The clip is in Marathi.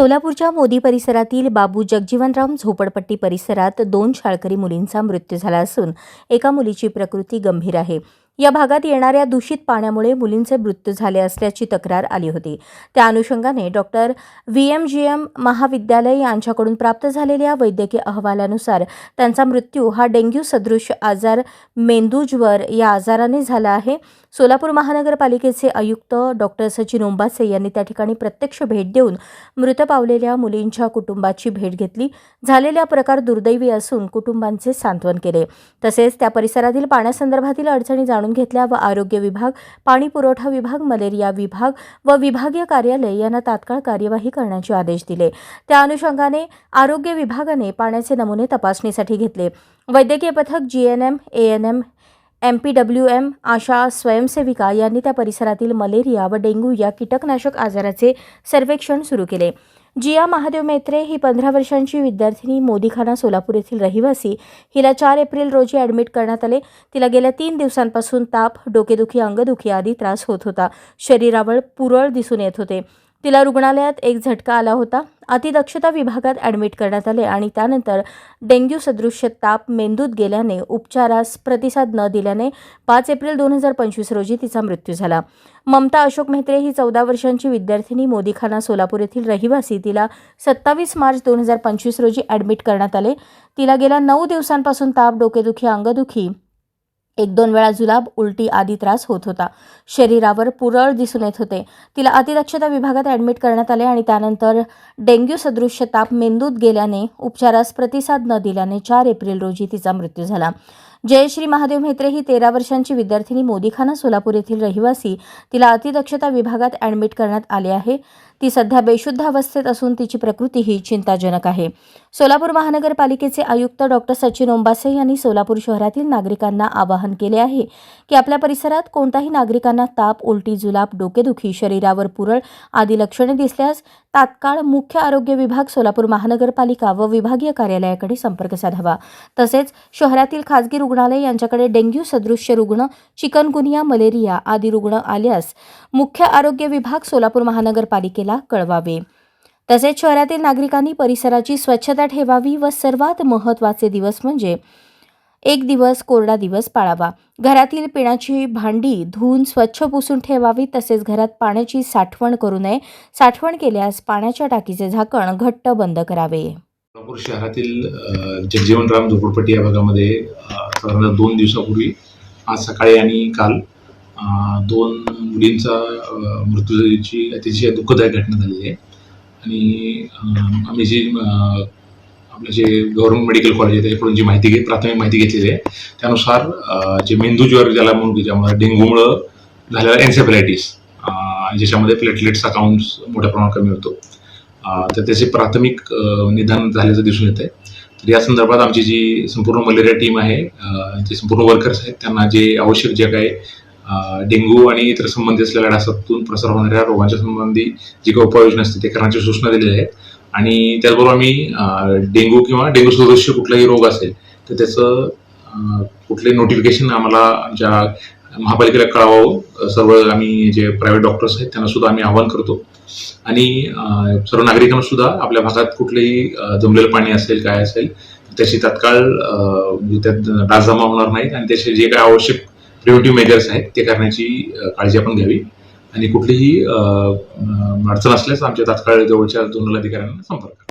सोलापूरच्या मोदी परिसरातील बाबू जगजीवनराम झोपडपट्टी परिसरात दोन शाळकरी मुलींचा मृत्यू झाला असून एका मुलीची प्रकृती गंभीर आहे. या भागात येणाऱ्या दूषित पाण्यामुळे मुलींचे मृत्यू झाले असल्याची तक्रार आली होती. त्या अनुषंगाने doctor V M G M महाविद्यालय यांच्याकडून प्राप्त झालेल्या वैद्यकीय अहवालानुसार त्यांचा मृत्यू हा डेंग्यू सदृश आजार मेंदूज्वर या आजाराने झाला आहे. सोलापूर महानगरपालिकेचे आयुक्त डॉक्टर सचिन ओंबासे यांनी त्या ठिकाणी प्रत्यक्ष भेट देऊन मृत पावलेल्या मुलींच्या कुटुंबाची भेट घेतली. झालेला प्रकार दुर्दैवी असून कुटुंबांचे सांत्वन केले. तसेच त्या परिसरातील पाण्यासंदर्भातील अडचणी जाणून घेतल्या व आरोग्य विभाग पाणी पुरवठा विभाग मलेरिया विभाग व विभागीय कार्यालय यांना तात्काळ कार्यवाही करण्याचे आदेश दिले. त्या अनुषंगाने आरोग्य विभागाने पाण्याचे नमुने तपासणीसाठी घेतले. वैद्यकीय पथक G N M A N M M P W M ASHA स्वयंसेविका यांनी त्या परिसरातील मलेरिया व डेंग्यू या कीटकनाशक आजाराचे सर्वेक्षण सुरू केले. जिया महादेव मेत्रे ही पंधरा वर्षांची विद्यार्थिनी मोदीखाना सोलापूर येथील रहिवासी. हिला चार एप्रिल रोजी ॲडमिट करण्यात आले. तिला गेल्या तीन दिवसांपासून ताप डोकेदुखी अंगदुखी आदी त्रास होत होता. शरीरावर पुरळ दिसून येत होते. तिला रुग्णालयात एक झटका आला होता. अतिदक्षता विभागात ॲडमिट करण्यात आले आणि त्यानंतर डेंग्यू सदृश्य ताप मेंदूत गेल्याने उपचारास प्रतिसाद न दिल्याने पाच एप्रिल दोन हजार पंचवीस रोजी तिचा मृत्यू झाला. ममता अशोक मेहत्रे ही चौदा वर्षांची विद्यार्थिनी मोदीखाना सोलापूर येथील रहिवासी. तिला सत्तावीस मार्च दोन हजार पंचवीस रोजी ॲडमिट करण्यात आले. तिला गेल्या नऊ दिवसांपासून ताप डोकेदुखी अंगदुखी एक दोन वेळा जुलाब उलटी आदी त्रास होत होता. शरीरावर पुरळ दिसून येत होते. तिला अतिदक्षता विभागात ॲडमिट करण्यात आले आणि त्यानंतर डेंग्यू सदृश्य ताप मेंदूत गेल्याने उपचारास प्रतिसाद न दिल्याने चार एप्रिल रोजी तिचा मृत्यू झाला. जयश्री महादेव म्हेत्रे ही तेरा वर्षांची विद्यार्थिनी मोदीखाना सोलापूर येथील रहिवासी. तिला अतिदक्षता विभागात ॲडमिट करण्यात आले आहे. ती सध्या बेशुद्ध अवस्थेत असून तिची प्रकृती ही चिंताजनक आहे. सोलापूर महानगरपालिकेचे आयुक्त डॉक्टर सचिन ओंबासे यांनी सोलापूर शहरातील नागरिकांना आवाहन केले आहे की आपल्या परिसरात कोणताही नागरिकांना ताप उलटी जुलाब डोकेदुखी शरीरावर पुरळ आदी लक्षणे दिसल्यास तात्काळ मुख्य आरोग्य विभाग सोलापूर महानगरपालिका व विभागीय कार्यालयाकडे संपर्क साधावा. तसेच शहरातील खाजगी रुग्णालय यांच्याकडे डेंग्यू सदृश्य रुग्ण चिकनगुनिया मलेरिया आदी रुग्ण आल्यास मुख्य आरोग्य विभाग सोलापूर महानगरपालिकेला कळवावे. तसेच शहरातील नागरिकांनी परिसराची स्वच्छता ठेवावी व सर्वात महत्त्वाचे दिवस म्हणजे एक दिवस कोरडा दिवस पाळावा. घरातील पिण्याची भांडी धुवून स्वच्छ पुसून ठेवावी तसेच घरात पाण्याची साठवण करू नये. साठवण केल्यास पाण्याच्या टाकीचे झाकण घट्ट बंद करावे. सोलापूर शहरातील जगजीवन राम झोपडपट्टी या भागामध्ये अ, साधारणतः दोन दिवसापूर्वी आज सकाळी आणि काल दोन मुलींचा मृत्यूची अतिशय दुःखदायक घटना झालेली आहे. आणि आम्ही जी आपलं जे गव्हर्नमेंट मेडिकल कॉलेज आहे त्याच्याकडून जी माहिती घेत प्राथमिक माहिती घेतलेली आहे त्यानुसार जे मेंदू ज्वर ज्याला म्हणून की ज्यामुळे डेंग्यूमुळं झालेला एन्सेफलायटिस ज्याच्यामध्ये प्लेटलेट्स अकाउंट मोठ्या प्रमाणात कमी होतो. तर त्याचे प्राथमिक निधन निदान झाल्याचं दिसून येत आहे तर या संदर्भात आमची जी संपूर्ण मलेरिया टीम आहे जे संपूर्ण वर्कर्स आहेत त्यांना जे आवश्यक जे काही डेंग्यू आणि इतर संबंधित असलेल्या डासातून प्रसार होणाऱ्या रोगांच्या संबंधी जी काही उपाययोजना असते ते करण्याची सूचना दिलेल्या आहेत आणि त्याचबरोबर आम्ही डेंग्यू किंवा डेंग्यू सदृश्य कुठलाही रोग असेल तर त्याचं कुठले कुठलंही नोटिफिकेशन आम्हाला आमच्या महापालिकेला कळवावं सर्व आम्ही जे प्रायव्हेट डॉक्टर्स आहेत त्यांना सुद्धा आम्ही आवाहन करतो. आणि सर्व नागरिकांना सुद्धा आपल्या भागात कुठलेही जमलेलं पाणी असेल काय असेल त्याची तात्काळ म्हणजे त्यात डास जमा होणार नाहीत आणि त्याचे जे काय आवश्यक प्रिव्हेटिव्ह मेजर्स आहेत ते करण्याची काळजी आपण घ्यावी. आणि कुठलीही अडचण असल्यास आमच्या तात्काळ जवळच्या zonal अधिकाऱ्यांना संपर्क